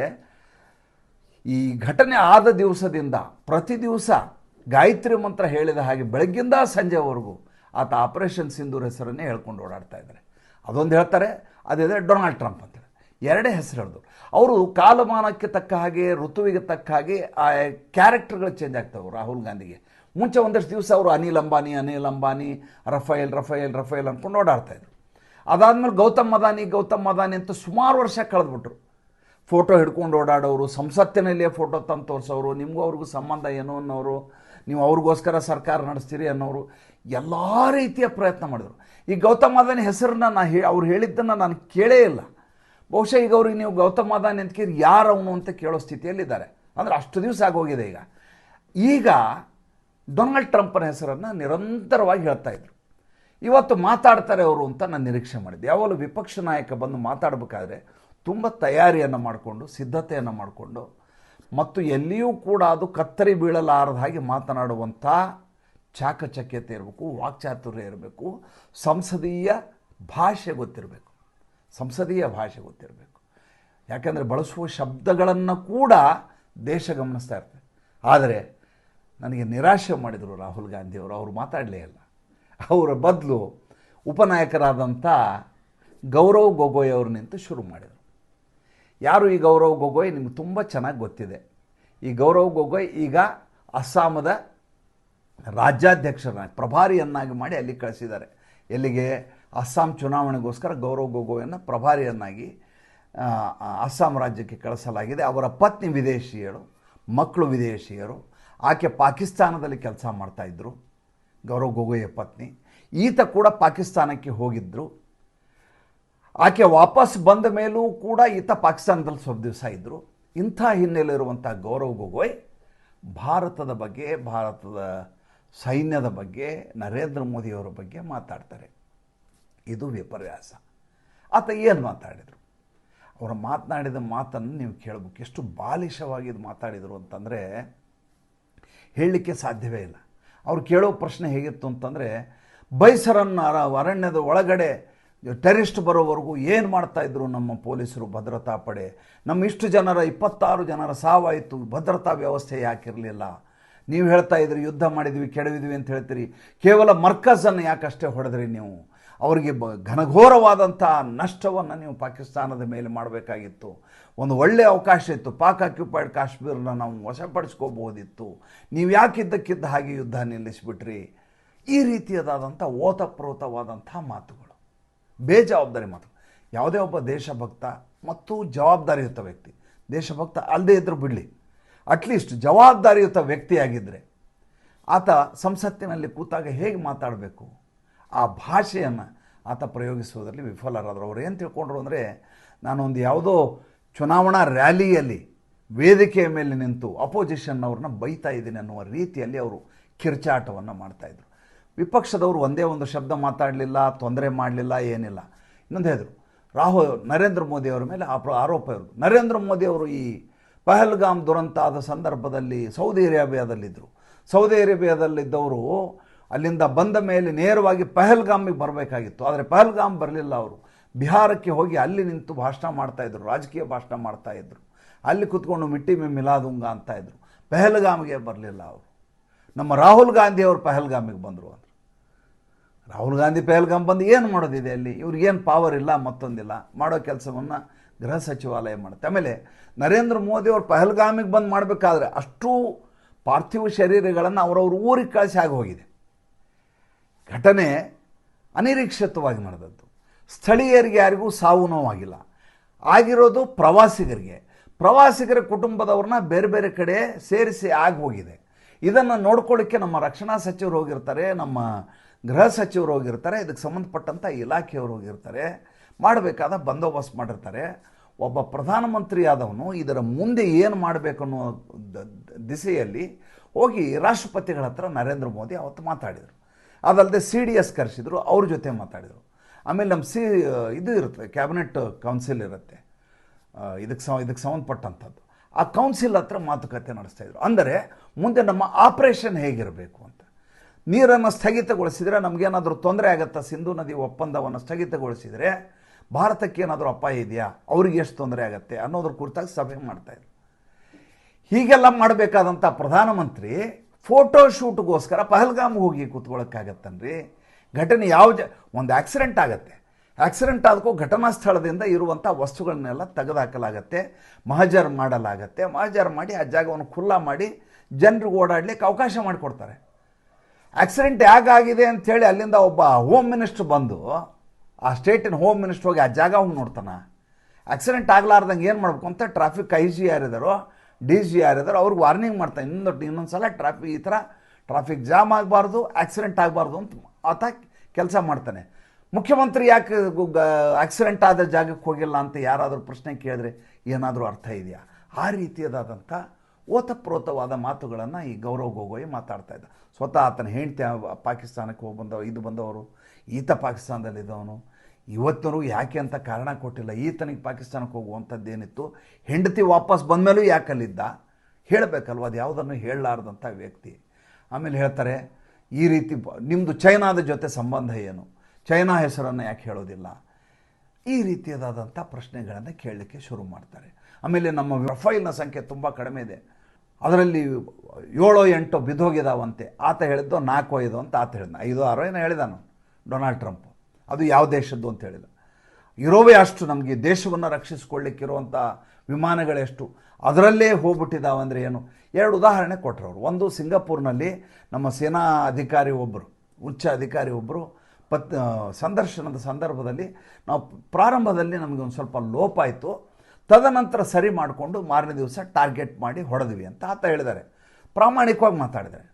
ಈ ಘಟನೆ ಆದ ದಿವಸದಿಂದ ಪ್ರತಿ ದಿವಸ ಗಾಯತ್ರಿ ಮಂತ್ರ ಹೇಳಿದ ಹಾಗೆ ಬೆಳಗ್ಗಿಂದ ಸಂಜೆವರೆಗೂ ಆತ ಆಪರೇಷನ್ ಸಿಂಧೂರ್ ಹೆಸರನ್ನೇ ಹೇಳ್ಕೊಂಡು ಓಡಾಡ್ತಾ ಇದ್ದಾರೆ. ಅದೊಂದು ಹೇಳ್ತಾರೆ, ಅದೇ ಡೊನಾಲ್ಡ್ ಟ್ರಂಪ್ ಅಂತೇಳಿ ಎರಡೇ ಹೆಸರು ಅವರು ಕಾಲಮಾನಕ್ಕೆ ತಕ್ಕ ಹಾಗೆ, ಋತುವಿಗೆ ತಕ್ಕ ಹಾಗೆ, ಆ ಕ್ಯಾರೆಕ್ಟರ್ಗಳು ಚೇಂಜ್ ಆಗ್ತವೆ ರಾಹುಲ್ ಗಾಂಧಿಗೆ. ಮುಂಚೆ ಒಂದಷ್ಟು ದಿವಸ ಅವರು Anil Ambani Anil Ambani Rafale Rafale Rafale ಅಂದ್ಕೊಂಡು ಓಡಾಡ್ತಾಯಿದ್ರು ಅದಾದಮೇಲೆ ಗೌತಮ್ ಮದಾನಿ ಗೌತಮ್ ಮದಾನಿ ಅಂತ ಸುಮಾರು ವರ್ಷ ಕಳೆದ್ಬಿಟ್ರು. ಫೋಟೋ ಹಿಡ್ಕೊಂಡು ಓಡಾಡೋರು, ಸಂಸತ್ತಿನಲ್ಲಿಯೇ ಫೋಟೋ ತಂದು ತೋರಿಸೋರು, ನಿಮಗೂ ಅವ್ರಿಗೂ ಸಂಬಂಧ ಏನು ಅನ್ನೋರು, ನೀವು ಅವ್ರಿಗೋಸ್ಕರ ಸರ್ಕಾರ ನಡೆಸ್ತೀರಿ ಅನ್ನೋರು, ಎಲ್ಲ ರೀತಿಯ ಪ್ರಯತ್ನ ಮಾಡಿದರು. ಈ ಗೌತಮ್ ಮದಾನಿ ಹೆಸರನ್ನ ನಾನು ಹೇ, ಅವ್ರು ಹೇಳಿದ್ದನ್ನು ನಾನು ಕೇಳೇ ಇಲ್ಲ. ಬಹುಶಃ ಈಗ ಅವ್ರಿಗೆ ನೀವು ಗೌತಮ್ ಅದಾನಿ ಅಂತ ಕೇಳಿ ಯಾರು ಅವನು ಅಂತ ಕೇಳೋ ಸ್ಥಿತಿಯಲ್ಲಿದ್ದಾರೆ. ಅಂದರೆ ಅಷ್ಟು ದಿವಸ ಆಗೋಗಿದೆ ಈಗ. ಈಗ ಡೊನಾಲ್ಡ್ ಟ್ರಂಪ್ನ ಹೆಸರನ್ನು ನಿರಂತರವಾಗಿ ಹೇಳ್ತಾ ಇದ್ರು. ಇವತ್ತು ಮಾತಾಡ್ತಾರೆ ಅವರು ಅಂತ ನಾನು ನಿರೀಕ್ಷೆ ಮಾಡಿದ್ದೆ. ಯಾವಾಗಲೂ ವಿಪಕ್ಷ ನಾಯಕ ಬಂದು ಮಾತಾಡಬೇಕಾದ್ರೆ ತುಂಬ ತಯಾರಿಯನ್ನು ಮಾಡಿಕೊಂಡು, ಸಿದ್ಧತೆಯನ್ನು ಮಾಡಿಕೊಂಡು, ಮತ್ತು ಎಲ್ಲಿಯೂ ಕೂಡ ಅದು ಕತ್ತರಿ ಬೀಳಲಾರದ ಹಾಗೆ ಮಾತನಾಡುವಂಥ ಚಾಕಚಕ್ಯತೆ ಇರಬೇಕು, ವಾಕ್ಚಾತುರ್ಯ ಇರಬೇಕು, ಸಂಸದೀಯ ಭಾಷೆ ಗೊತ್ತಿರಬೇಕು. ಸಂಸದೀಯ ಭಾಷೆ ಗೊತ್ತಿರಬೇಕು. ಯಾಕಂದರೆ ಬಳಸುವ ಶಬ್ದಗಳನ್ನು ಕೂಡ ದೇಶ ಗಮನಿಸ್ತಾ ಇರ್ತದೆ. ಆದರೆ ನನಗೆ ನಿರಾಶೆ ಮಾಡಿದರು ರಾಹುಲ್ ಗಾಂಧಿಯವರು, ಅವರು ಮಾತಾಡಲೇ ಇಲ್ಲ. ಅವರ ಬದಲು ಉಪನಾಯಕರಾದಂಥ ಗೌರವ್ ಗೊಗೋಯ್ ಅವರು ನಿಂತು ಶುರು ಮಾಡಿದರು. ಯಾರು ಈ ಗೌರವ್ ಗೊಗೋಯ್ ನಿಮ್ಗೆ ತುಂಬ ಚೆನ್ನಾಗಿ ಗೊತ್ತಿದೆ. ಈ ಗೌರವ್ ಗೊಗೋಯ್ ಈಗ ಅಸ್ಸಾಮದ ರಾಜ್ಯಾಧ್ಯಕ್ಷರನ್ನ ಪ್ರಭಾರಿಯನ್ನಾಗಿ ಮಾಡಿ ಅಲ್ಲಿ ಕಳಿಸಿದ್ದಾರೆ. ಎಲ್ಲಿಗೆ? ಅಸ್ಸಾಂ ಚುನಾವಣೆಗೋಸ್ಕರ ಗೌರವ್ ಗೊಗೋಯನ್ನು ಪ್ರಭಾರಿಯನ್ನಾಗಿ ಅಸ್ಸಾಂ ರಾಜ್ಯಕ್ಕೆ ಕಳಿಸಲಾಗಿದೆ. ಅವರ ಪತ್ನಿ ವಿದೇಶಿಯರು, ಮಕ್ಕಳು ವಿದೇಶಿಯರು, ಆಕೆ ಪಾಕಿಸ್ತಾನದಲ್ಲಿ ಕೆಲಸ ಮಾಡ್ತಾಯಿದ್ರು ಗೌರವ್ ಗೊಗೋಯ ಪತ್ನಿ. ಈತ ಕೂಡ ಪಾಕಿಸ್ತಾನಕ್ಕೆ ಹೋಗಿದ್ದರು ಆಕೆ ವಾಪಸ್ ಬಂದ ಮೇಲೂ ಕೂಡ ಈತ ಪಾಕಿಸ್ತಾನದಲ್ಲಿ ಸ್ವಲ್ಪ ದಿವಸ ಇದ್ದರು ಇಂಥ ಹಿನ್ನೆಲೆ ಇರುವಂಥ ಗೌರವ್ ಗೊಗೋಯ್, ಭಾರತದ ಬಗ್ಗೆ, ಭಾರತದ ಸೈನ್ಯದ ಬಗ್ಗೆ, ನರೇಂದ್ರ ಮೋದಿಯವರ ಬಗ್ಗೆ ಮಾತಾಡ್ತಾರೆ. ಇದು ವಿಪರ್ಯಾಸ. ಆತ ಏನು ಮಾತಾಡಿದರು? ಅವರು ಮಾತನಾಡಿದ ಮಾತನ್ನು ನೀವು ಕೇಳಬೇಕು. ಎಷ್ಟು ಬಾಲಿಶವಾಗಿ ಇದು ಮಾತಾಡಿದರು ಅಂತಂದರೆ ಹೇಳಲಿಕ್ಕೆ ಸಾಧ್ಯವೇ ಇಲ್ಲ. ಅವ್ರು ಕೇಳೋ ಪ್ರಶ್ನೆ ಹೇಗಿತ್ತು ಅಂತಂದರೆ ಬೈಸರನ್ನು ಅರ- ಅರಣ್ಯದ ಒಳಗಡೆ ಟೆರಿಸ್ಟ್ ಬರೋವರೆಗೂ ಏನು ಮಾಡ್ತಾಯಿದ್ರು ನಮ್ಮ ಪೊಲೀಸರು ಭದ್ರತಾ ಪಡೆ? ನಮ್ಮ ಇಷ್ಟು ಜನರ, ಇಪ್ಪತ್ತಾರು ಜನರ ಸಾವಾಯಿತು, ಭದ್ರತಾ ವ್ಯವಸ್ಥೆ ಯಾಕಿರಲಿಲ್ಲ? ನೀವು ಹೇಳ್ತಾ ಇದ್ರಿ, ಯುದ್ಧ ಮಾಡಿದ್ವಿ, ಕೆಡವಿದ್ವಿ ಅಂತ ಹೇಳ್ತೀರಿ. ಕೇವಲ ಮರ್ಕಸನ್ನು ಯಾಕಷ್ಟೇ ಹೊಡೆದ್ರಿ ನೀವು? ಅವರಿಗೆ ಬ ಘನಘೋರವಾದಂಥ ನಷ್ಟವನ್ನು ನೀವು ಪಾಕಿಸ್ತಾನದ ಮೇಲೆ ಮಾಡಬೇಕಾಗಿತ್ತು. ಒಂದು ಒಳ್ಳೆಯ ಅವಕಾಶ ಇತ್ತು. ಪಾಕ್ ಆಕ್ಯುಪೈಡ್ ಕಾಶ್ಮೀರನ ನಾವು ವಶಪಡಿಸ್ಕೋಬಹುದಿತ್ತು. ನೀವು ಯಾಕಿದ್ದಕ್ಕಿದ್ದ ಹಾಗೆ ಯುದ್ಧ ನಿಲ್ಲಿಸಿಬಿಟ್ರಿ? ಈ ರೀತಿಯದಾದಂಥ ಓತಪ್ರೋತವಾದಂಥ ಮಾತುಗಳು. ಬೇಜವಾಬ್ದಾರಿ ಮಾತು. ಯಾವುದೇ ಒಬ್ಬ ದೇಶಭಕ್ತ ಮತ್ತು ಜವಾಬ್ದಾರಿಯುತ ವ್ಯಕ್ತಿ. ದೇಶಭಕ್ತ ಅಲ್ಲದೆ ಇದ್ದರೂ ಬಿಡಲಿ. ಅಟ್ಲೀಸ್ಟ್ ಜವಾಬ್ದಾರಿಯುತ ವ್ಯಕ್ತಿಯಾಗಿದ್ದರೆ ಆತ ಸಂಸತ್ತಿನಲ್ಲಿ ಕೂತಾಗ ಹೇಗೆ ಮಾತಾಡಬೇಕು? ಆ ಭಾಷೆಯನ್ನು ಆತ ಪ್ರಯೋಗಿಸುವುದರಲ್ಲಿ ವಿಫಲರಾದರು. ಅವರು ಏನು ತಿಳ್ಕೊಂಡ್ರು ಅಂದರೆ, ನಾನೊಂದು ಯಾವುದೋ ಚುನಾವಣಾ ರ್ಯಾಲಿಯಲ್ಲಿ ವೇದಿಕೆಯ ಮೇಲೆ ನಿಂತು ಅಪೋಸಿಷನ್ನವ್ರನ್ನ ಬೈತಾ ಇದ್ದೀನಿ ಅನ್ನುವ ರೀತಿಯಲ್ಲಿ ಅವರು ಕಿರ್ಚಾಟವನ್ನು ಮಾಡ್ತಾಯಿದ್ರು ವಿಪಕ್ಷದವರು ಒಂದೇ ಒಂದು ಶಬ್ದ ಮಾತಾಡಲಿಲ್ಲ, ತೊಂದರೆ ಮಾಡಲಿಲ್ಲ, ಏನಿಲ್ಲ. ಇನ್ನೊಂದು ಹೇಳಿದ್ರು, ರಾಹುಲ್, ನರೇಂದ್ರ ಮೋದಿಯವರ ಮೇಲೆ ಆಪ ಆರೋಪ ಇರೋದು ನರೇಂದ್ರ ಮೋದಿಯವರು ಈ ಪಹಲ್ಗಾಮ್ ದುರಂತ ಆದ ಸಂದರ್ಭದಲ್ಲಿ ಸೌದಿ ಅರೇಬಿಯಾದಲ್ಲಿದ್ದರು ಸೌದಿ ಅರೇಬಿಯಾದಲ್ಲಿದ್ದವರು ಅಲ್ಲಿಂದ ಬಂದ ಮೇಲೆ ನೇರವಾಗಿ ಪಹಲ್ಗಾಮಿಗೆ ಬರಬೇಕಾಗಿತ್ತು. ಆದರೆ ಪಹಲ್ಗಾಮ್ ಬರಲಿಲ್ಲ ಅವರು. ಬಿಹಾರಕ್ಕೆ ಹೋಗಿ ಅಲ್ಲಿ ನಿಂತು ಭಾಷಣ ಮಾಡ್ತಾಯಿದ್ರು ರಾಜಕೀಯ ಭಾಷಣ ಮಾಡ್ತಾಯಿದ್ರು ಅಲ್ಲಿ ಕುತ್ಕೊಂಡು ಮಿಟ್ಟಿ ಮೇ ಮಿಲಾದುಂಗ ಅಂತ ಇದ್ರು. ಪೆಹಲ್ಗಾಮ್ಗೆ ಬರಲಿಲ್ಲ ಅವರು. ನಮ್ಮ ರಾಹುಲ್ ಗಾಂಧಿ ಅವರು ಪೆಹಲ್ಗಾಮಿಗೆ ಬಂದರು ಅಂದರು. ರಾಹುಲ್ ಗಾಂಧಿ ಪಹಲ್ಗಾಮ್ ಬಂದು ಏನು ಮಾಡೋದಿದೆ ಅಲ್ಲಿ? ಇವ್ರಿಗೇನು ಪವರ್ ಇಲ್ಲ, ಮತ್ತೊಂದಿಲ್ಲ. ಮಾಡೋ ಕೆಲಸವನ್ನು ಗೃಹ ಸಚಿವಾಲಯ ಮಾಡುತ್ತೆ. ಆಮೇಲೆ ನರೇಂದ್ರ ಮೋದಿ ಅವರು ಪಹಲ್ಗಾಮಿಗೆ ಬಂದು ಮಾಡಬೇಕಾದ್ರೆ ಅಷ್ಟು ಪಾರ್ಥಿವ ಶರೀರಗಳನ್ನು ಅವರವ್ರ ಊರಿಗೆ ಕಳಿಸಿ ಆಗಿ ಹೋಗಿದೆ. ಘಟನೆ ಅನಿರೀಕ್ಷಿತವಾಗಿ ನಡೆದದ್ದು. ಸ್ಥಳೀಯರಿಗೆ ಯಾರಿಗೂ ಸಾವು ನೋವಾಗಿಲ್ಲ. ಆಗಿರೋದು ಪ್ರವಾಸಿಗರಿಗೆ. ಪ್ರವಾಸಿಗರ ಕುಟುಂಬದವ್ರನ್ನ ಬೇರೆ ಬೇರೆ ಕಡೆ ಸೇರಿಸಿ ಆಗಿ ಹೋಗಿದೆ ಇದನ್ನು ನೋಡ್ಕೊಳ್ಳಿಕ್ಕೆ ನಮ್ಮ ರಕ್ಷಣಾ ಸಚಿವರು ಹೋಗಿರ್ತಾರೆ, ನಮ್ಮ ಗೃಹ ಸಚಿವರು ಹೋಗಿರ್ತಾರೆ, ಇದಕ್ಕೆ ಸಂಬಂಧಪಟ್ಟಂಥ ಇಲಾಖೆಯವರು ಹೋಗಿರ್ತಾರೆ, ಮಾಡಬೇಕಾದ ಬಂದೋಬಸ್ತ್ ಮಾಡಿರ್ತಾರೆ. ಒಬ್ಬ ಪ್ರಧಾನಮಂತ್ರಿ ಆದವನು ಇದರ ಮುಂದೆ ಏನು ಮಾಡಬೇಕು ಅನ್ನೋ ದ- ದ- ದಿಸೆಯಲ್ಲಿ ಹೋಗಿ ರಾಷ್ಟ್ರಪತಿಗಳ ಹತ್ರ ನರೇಂದ್ರ ಮೋದಿ ಅವತ್ತು ಮಾತಾಡಿದರು. ಅದಲ್ಲದೆ ಸಿ ಡಿ ಎಸ್ ಕರೆಸಿದ್ರು, ಅವ್ರ ಜೊತೆ ಮಾತಾಡಿದರು. ಆಮೇಲೆ ನಮ್ಮ ಸಿ ಇದು ಇರುತ್ತೆ, ಕ್ಯಾಬಿನೆಟ್ ಕೌನ್ಸಿಲ್ ಇರುತ್ತೆ. ಇದಕ್ಕೆ ಸಂ ಇದಕ್ಕೆ ಸಂಬಂಧಪಟ್ಟಂಥದ್ದು. ಆ ಕೌನ್ಸಿಲ್ ಹತ್ರ ಮಾತುಕತೆ ನಡೆಸ್ತಾ ಇದ್ರು. ಅಂದರೆ, ಮುಂದೆ ನಮ್ಮ ಆಪರೇಷನ್ ಹೇಗಿರಬೇಕು ಅಂತ. ನೀರನ್ನು ಸ್ಥಗಿತಗೊಳಿಸಿದರೆ ನಮಗೇನಾದರೂ ತೊಂದರೆ ಆಗುತ್ತಾ? ಸಿಂಧು ನದಿ ಒಪ್ಪಂದವನ್ನು ಸ್ಥಗಿತಗೊಳಿಸಿದರೆ ಭಾರತಕ್ಕೆ ಏನಾದರೂ ಅಪಾಯ ಇದೆಯಾ? ಅವ್ರಿಗೆ ಎಷ್ಟು ತೊಂದರೆ ಆಗುತ್ತೆ ಅನ್ನೋದ್ರ ಕುರಿತಾಗಿ ಸಭೆ ಮಾಡ್ತಾಯಿದ್ರು ಹೀಗೆಲ್ಲ ಮಾಡಬೇಕಾದಂಥ ಪ್ರಧಾನಮಂತ್ರಿ ಫೋಟೋ ಶೂಟ್ಗೋಸ್ಕರ ಪಹಲ್ಗಾಮ್ ಹೋಗಿ ಕೂತ್ಕೊಳ್ಳೋಕ್ಕಾಗತ್ತನ್ರಿ ಘಟನೆ ಯಾವ ಒಂದು ಆಕ್ಸಿಡೆಂಟ್ ಆಗುತ್ತೆ. ಆಕ್ಸಿಡೆಂಟ್ ಆದಕ್ಕೂ ಘಟನಾ ಸ್ಥಳದಿಂದ ಇರುವಂಥ ವಸ್ತುಗಳನ್ನೆಲ್ಲ ತೆಗೆದುಹಾಕಲಾಗತ್ತೆ ಮಹಜರ್ ಮಾಡಲಾಗತ್ತೆ. ಮಹಜರ್ ಮಾಡಿ ಆ ಜಾಗವನ್ನು ಖುಲ್ಲಾ ಮಾಡಿ ಜನರಿಗೆ ಓಡಾಡಲಿಕ್ಕೆ ಅವಕಾಶ ಮಾಡಿಕೊಡ್ತಾರೆ. ಆಕ್ಸಿಡೆಂಟ್ ಹೇಗಾಗಿದೆ ಅಂಥೇಳಿ ಅಲ್ಲಿಂದ ಒಬ್ಬ ಹೋಮ್ ಮಿನಿಸ್ಟ್ರ್ ಬಂದು, ಆ ಸ್ಟೇಟಿನ ಹೋಮ್ ಮಿನಿಸ್ಟ್ರ್ ಹೋಗಿ ಆ ಜಾಗ ಹೋಗಿ ನೋಡ್ತಾನೆ. ಆಕ್ಸಿಡೆಂಟ್ ಆಗಲಾರ್ದಂಗೆ ಏನು ಮಾಡಬೇಕು ಅಂತ ಟ್ರಾಫಿಕ್ ಐ ಜಿ ಯಾರಿದ್ದಾರೋ ಡಿ ಜಿ ಯಾರಿದ್ದಾರೋ ಅವ್ರಿಗೆ ವಾರ್ನಿಂಗ್ ಮಾಡ್ತಾನೆ ಇನ್ನೊಂದು ಇನ್ನೊಂದು ಸಲ ಟ್ರಾಫಿಕ್ ಈ ಥರ ಟ್ರಾಫಿಕ್ ಜಾಮ್ ಆಗಬಾರ್ದು, ಆಕ್ಸಿಡೆಂಟ್ ಆಗಬಾರ್ದು ಅಂತ ಆತ ಕೆಲಸ ಮಾಡ್ತಾನೆ. ಮುಖ್ಯಮಂತ್ರಿ ಯಾಕೆ ಆಕ್ಸಿಡೆಂಟ್ ಆದ ಜಾಗಕ್ಕೆ ಹೋಗಿಲ್ಲ ಅಂತ ಯಾರಾದರೂ ಪ್ರಶ್ನೆ ಕೇಳಿದ್ರೆ ಏನಾದರೂ ಅರ್ಥ ಇದೆಯಾ? ಆ ರೀತಿಯದಾದಂಥ ಓತಪ್ರೋತವಾದ ಮಾತುಗಳನ್ನು ಈ ಗೌರವ್ ಗೊಗೋಯ್ ಮಾತಾಡ್ತಾ ಇದ್ದ. ಸ್ವತಃ ಆತನ ಹೆಂಡತಿ ಪಾಕಿಸ್ತಾನಕ್ಕೆ ಹೋಗಿ ಬಂದವ ಇದು ಬಂದವರು, ಈತ ಪಾಕಿಸ್ತಾನದಲ್ಲಿದ್ದವನು. ಇವತ್ತರೂ ಯಾಕೆ ಅಂತ ಕಾರಣ ಕೊಟ್ಟಿಲ್ಲ. ಈತನಿಗೆ ಪಾಕಿಸ್ತಾನಕ್ಕೆ ಹೋಗುವಂಥದ್ದೇನಿತ್ತು? ಹೆಂಡತಿ ವಾಪಸ್ ಬಂದಮೇಲೂ ಯಾಕಲ್ಲಿದ್ದ ಹೇಳಬೇಕಲ್ವ? ಅದು ಯಾವುದನ್ನು ಹೇಳಲಾರ್ದಂಥ ವ್ಯಕ್ತಿ. ಆಮೇಲೆ ಹೇಳ್ತಾರೆ, ಈ ರೀತಿ ನಿಮ್ಮದು ಚೈನಾದ ಜೊತೆ ಸಂಬಂಧ ಏನು? ಚೈನಾ ಹೆಸರನ್ನು ಯಾಕೆ ಹೇಳೋದಿಲ್ಲ? ಈ ರೀತಿಯದಾದಂಥ ಪ್ರಶ್ನೆಗಳನ್ನು ಕೇಳಲಿಕ್ಕೆ ಶುರು ಮಾಡ್ತಾರೆ. ಆಮೇಲೆ ನಮ್ಮ ಪ್ರೊಫೈಲ್ನ ಸಂಖ್ಯೆ ತುಂಬ ಕಡಿಮೆ ಇದೆ. ಅದರಲ್ಲಿ ಏಳೋ ಎಂಟೋ ಬಿದ್ದೋಗಿದಾವಂತೆ. ಆತ ಹೇಳಿದ್ದು ನಾಲ್ಕು ಐದು ಅಂತ ಆತ ಹೇಳಿದ ಐದು ಆರೋ ಏನೋ ಹೇಳಿದಾನು. Donald Trump. ಅದು ಯಾವ ದೇಶದ್ದು ಅಂತ ಹೇಳಿಲ್ಲ ಇರೋವೇ ಅಷ್ಟು ನಮಗೆ ದೇಶವನ್ನು ರಕ್ಷಿಸಿಕೊಳ್ಳಿಕ್ಕಿರುವಂಥ ವಿಮಾನಗಳೆಷ್ಟು. ಅದರಲ್ಲೇ ಹೋಗ್ಬಿಟ್ಟಿದ್ದಾವಂದ್ರೆ ಏನು? ಎರಡು ಉದಾಹರಣೆ ಕೊಟ್ಟರು ಅವರು. ಒಂದು ಸಿಂಗಾಪುರ್ನಲ್ಲಿ ನಮ್ಮ ಸೇನಾ ಅಧಿಕಾರಿ ಒಬ್ಬರು ಉಚ್ಚ ಅಧಿಕಾರಿ ಒಬ್ಬರು ಪತ್ ಸಂದರ್ಶನದ ಸಂದರ್ಭದಲ್ಲಿ ನಾವು ಪ್ರಾರಂಭದಲ್ಲಿ ನಮಗೆ ಒಂದು ಸ್ವಲ್ಪ ಲೋಪ ಆಯಿತು. ತದನಂತರ ಸರಿ ಮಾಡಿಕೊಂಡು ಮಾರನೇ ದಿವಸ ಟಾರ್ಗೆಟ್ ಮಾಡಿ ಹೊಡೆದ್ವಿ ಅಂತ ಆತ ಹೇಳಿದ್ದಾರೆ ಪ್ರಾಮಾಣಿಕವಾಗಿ ಮಾತಾಡಿದ್ದಾರೆ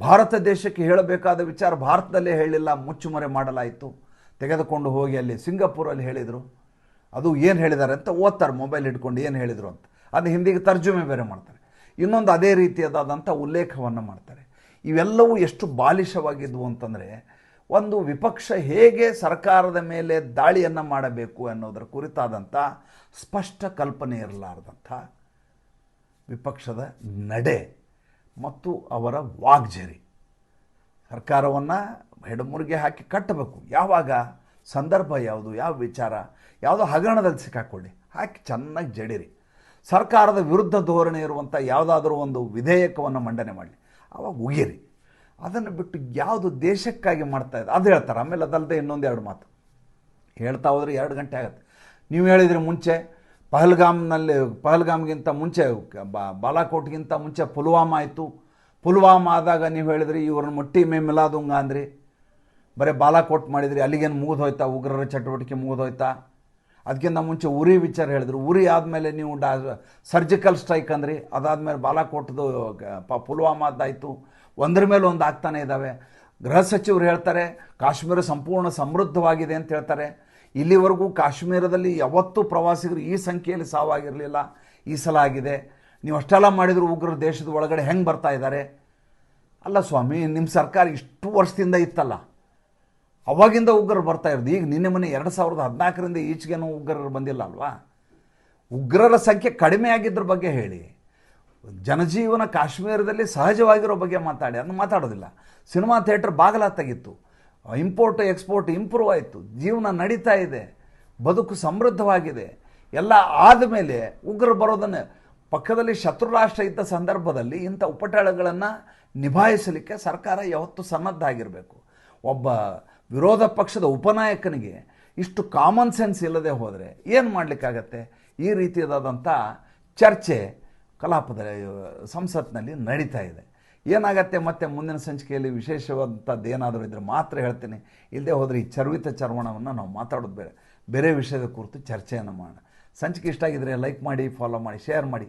ಭಾರತ ದೇಶಕ್ಕೆ ಹೇಳಬೇಕಾದ ವಿಚಾರ ಭಾರತದಲ್ಲೇ ಹೇಳಿಲ್ಲ, ಮುಚ್ಚುಮರೆ ಮಾಡಲಾಯಿತು. ತೆಗೆದುಕೊಂಡು ಹೋಗಿ ಅಲ್ಲಿ ಸಿಂಗಪುರಲ್ಲಿ ಹೇಳಿದರು. ಅದು ಏನು ಹೇಳಿದ್ದಾರೆ ಅಂತ ಓದ್ತಾರೆ ಮೊಬೈಲ್ ಹಿಡ್ಕೊಂಡು ಏನು ಹೇಳಿದರು ಅಂತ. ಅದು ಹಿಂದಿಗೆ ತರ್ಜುಮೆ ಬೇರೆ ಮಾಡ್ತಾರೆ. ಇನ್ನೊಂದು ಅದೇ ರೀತಿಯಾದಂಥ ಉಲ್ಲೇಖವನ್ನು ಮಾಡ್ತಾರೆ. ಇವೆಲ್ಲವೂ ಎಷ್ಟು ಬಾಲಿಶವಾಗಿದ್ವು ಅಂತಂದರೆ, ಒಂದು ವಿಪಕ್ಷ ಹೇಗೆ ಸರ್ಕಾರದ ಮೇಲೆ ದಾಳಿಯನ್ನು ಮಾಡಬೇಕು ಅನ್ನೋದರ ಕುರಿತಾದಂಥ ಸ್ಪಷ್ಟ ಕಲ್ಪನೆ ಇರಲಾರ್ದಂಥ ವಿಪಕ್ಷದ ನಡೆ ಮತ್ತು ಅವರ ವಾಗ್ಝರಿ ಸರ್ಕಾರವನ್ನು ಹೆಡಮುರಿಗೆ ಹಾಕಿ ಕಟ್ಟಬೇಕು. ಯಾವಾಗ? ಸಂದರ್ಭ ಯಾವುದು? ಯಾವ ವಿಚಾರ? ಯಾವುದೋ ಹಗರಣದಲ್ಲಿ ಸಿಕ್ಕಾಕೊಳ್ಳಿ. ಹಾಕಿ ಚೆನ್ನಾಗಿ ಜಡಿರಿ. ಸರ್ಕಾರದ ವಿರುದ್ಧ ಧೋರಣೆ ಇರುವಂಥ ಯಾವುದಾದ್ರೂ ಒಂದು ವಿಧೇಯಕವನ್ನು ಮಂಡನೆ ಮಾಡಲಿ. ಆವಾಗ ಉಗಿರಿ. ಅದನ್ನು ಬಿಟ್ಟು ಯಾವುದು ದೇಶಕ್ಕಾಗಿ ಮಾಡ್ತಾ ಇದೆ ಅದು ಹೇಳ್ತಾರೆ. ಆಮೇಲೆ ಅದಲ್ಲದೆ ಇನ್ನೊಂದು ಎರಡು ಮಾತು. ಹೇಳ್ತಾ ಹೋದರೆ ಎರಡು ಗಂಟೆ ಆಗುತ್ತೆ. ನೀವು ಹೇಳಿದರೆ ಮುಂಚೆ ಪಹಲ್ಗಾಮ್ನಲ್ಲಿ ಪಹಲ್ಗಾಮ್ಗಿಂತ ಮುಂಚೆ ಬಾಲಾಕೋಟ್ಗಿಂತ ಮುಂಚೆ ಪುಲ್ವಾಮಾ ಆಯಿತು. ಪುಲ್ವಾಮ ಆದಾಗ ನೀವು ಹೇಳಿದ್ರಿ, ಇವ್ರನ್ನ ಮುಟ್ಟಿ ಮೇ ಮಿಲಾದುಂಗ ಅಂದ್ರಿ. ಬರೀ ಬಾಲಾಕೋಟ್ ಮಾಡಿದ್ರಿ, ಅಲ್ಲಿಗೇನು ಮುಗಿದೋಯ್ತಾ ಉಗ್ರರ ಚಟುವಟಿಕೆ ಮುಗಿದೋಯ್ತಾ ಅದಕ್ಕಿಂತ ಮುಂಚೆ ಉರಿ ವಿಚಾರ ಹೇಳಿದ್ರು. ಉರಿ ಆದಮೇಲೆ ನೀವು ಡಾ, ಸರ್ಜಿಕಲ್ ಸ್ಟ್ರೈಕ್ ಅಂದ್ರಿ. ಅದಾದಮೇಲೆ ಬಾಲಾಕೋಟ್ದು ಪುಲ್ವಾಮಾದ್ದಾಯಿತು. ಒಂದ್ರ ಮೇಲೆ ಒಂದು ಆಗ್ತಾನೆ ಇದ್ದಾವೆ ಗೃಹ ಸಚಿವರು ಹೇಳ್ತಾರೆ, ಕಾಶ್ಮೀರ ಸಂಪೂರ್ಣ ಸಮೃದ್ಧವಾಗಿದೆ ಅಂತ ಹೇಳ್ತಾರೆ. ಇಲ್ಲಿವರೆಗೂ ಕಾಶ್ಮೀರದಲ್ಲಿ ಯಾವತ್ತೂ ಪ್ರವಾಸಿಗರು ಈ ಸಂಖ್ಯೆಯಲ್ಲಿ ಸಾವಾಗಿರಲಿಲ್ಲ. ಈ ಸಲ ಆಗಿದೆ. ನೀವು ಅಷ್ಟೆಲ್ಲ ಮಾಡಿದ್ರು ಉಗ್ರರು ದೇಶದ ಒಳಗಡೆ ಹೆಂಗೆ ಬರ್ತಾ ಇದ್ದಾರೆ? ಅಲ್ಲ ಸ್ವಾಮಿ ನಿಮ್ಮ ಸರ್ಕಾರ ಇಷ್ಟು ವರ್ಷದಿಂದ ಇತ್ತಲ್ಲ. ಅವಾಗಿಂದ ಉಗ್ರರು ಬರ್ತಾ ಇರೋದು. ಈಗ ನಿನ್ನೆ ಮೊನ್ನೆ ಎರಡು ಸಾವಿರದ ಹದಿನಾಲ್ಕರಿಂದ ಈಚೆಗೇನು ಉಗ್ರರು ಬಂದಿಲ್ಲ ಅಲ್ವಾ? ಉಗ್ರರ ಸಂಖ್ಯೆ ಕಡಿಮೆ ಆಗಿದ್ರ ಬಗ್ಗೆ ಹೇಳಿ. ಜನಜೀವನ ಕಾಶ್ಮೀರದಲ್ಲಿ ಸಹಜವಾಗಿರೋ ಬಗ್ಗೆ ಮಾತಾಡಿ. ಅದನ್ನು ಮಾತಾಡೋದಿಲ್ಲ. ಸಿನಿಮಾ ಥಿಯೇಟ್ರ್ ಬಾಗಲ ತೆಗಿತ್ತು ಇಂಪೋರ್ಟ್, ಎಕ್ಸ್ಪೋರ್ಟ್ ಇಂಪ್ರೂವ್ ಆಯಿತು. ಜೀವನ ನಡೀತಾ ಇದೆ. ಬದುಕು ಸಮೃದ್ಧವಾಗಿದೆ. ಎಲ್ಲ ಆದಮೇಲೆ ಉಗ್ರರು ಬರೋದನ್ನು ಪಕ್ಕದಲ್ಲಿ ಶತ್ರು ರಾಷ್ಟ್ರ ಇದ್ದ ಸಂದರ್ಭದಲ್ಲಿ ಇಂಥ ಉಪಟಳಗಳನ್ನು ನಿಭಾಯಿಸಲಿಕ್ಕೆ ಸರ್ಕಾರ ಯಾವತ್ತೂ ಸನ್ನದ್ಧ ಆಗಿರಬೇಕು ಒಬ್ಬ ವಿರೋಧ ಪಕ್ಷದ ಉಪನಾಯಕನಿಗೆ ಇಷ್ಟು ಕಾಮನ್ ಸೆನ್ಸ್ ಇಲ್ಲದೆ ಹೋದರೆ ಏನು ಮಾಡಲಿಕ್ಕಾಗತ್ತೆ? ಈ ರೀತಿಯಾದಂಥ ಚರ್ಚೆ ಕಲಾಪದ ಸಂಸತ್ನಲ್ಲಿ ನಡೀತಾ ಇದೆ. ಏನಾಗತ್ತೆ ಮತ್ತೆ ಮುಂದಿನ ಸಂಚಿಕೆಯಲ್ಲಿ ವಿಶೇಷವಾದಂಥದ್ದು ಏನಾದರೂ ಇದ್ದರೆ ಮಾತ್ರ ಹೇಳ್ತೀನಿ. ಇಲ್ಲದೆ ಹೋದರೆ ಈ ಚರ್ವಿತ ಚರ್ವಣವನ್ನು ನಾವು ಮಾತಾಡೋದು ಬೇರೆ. ಬೇರೆ ವಿಷಯದ ಕುರಿತು ಚರ್ಚೆಯನ್ನು ಮಾಡೋಣ. ಸಂಚಿಕೆ ಇಷ್ಟ ಆಗಿದ್ರೆ ಲೈಕ್ ಮಾಡಿ ಫಾಲೋ ಮಾಡಿ ಶೇರ್ ಮಾಡಿ.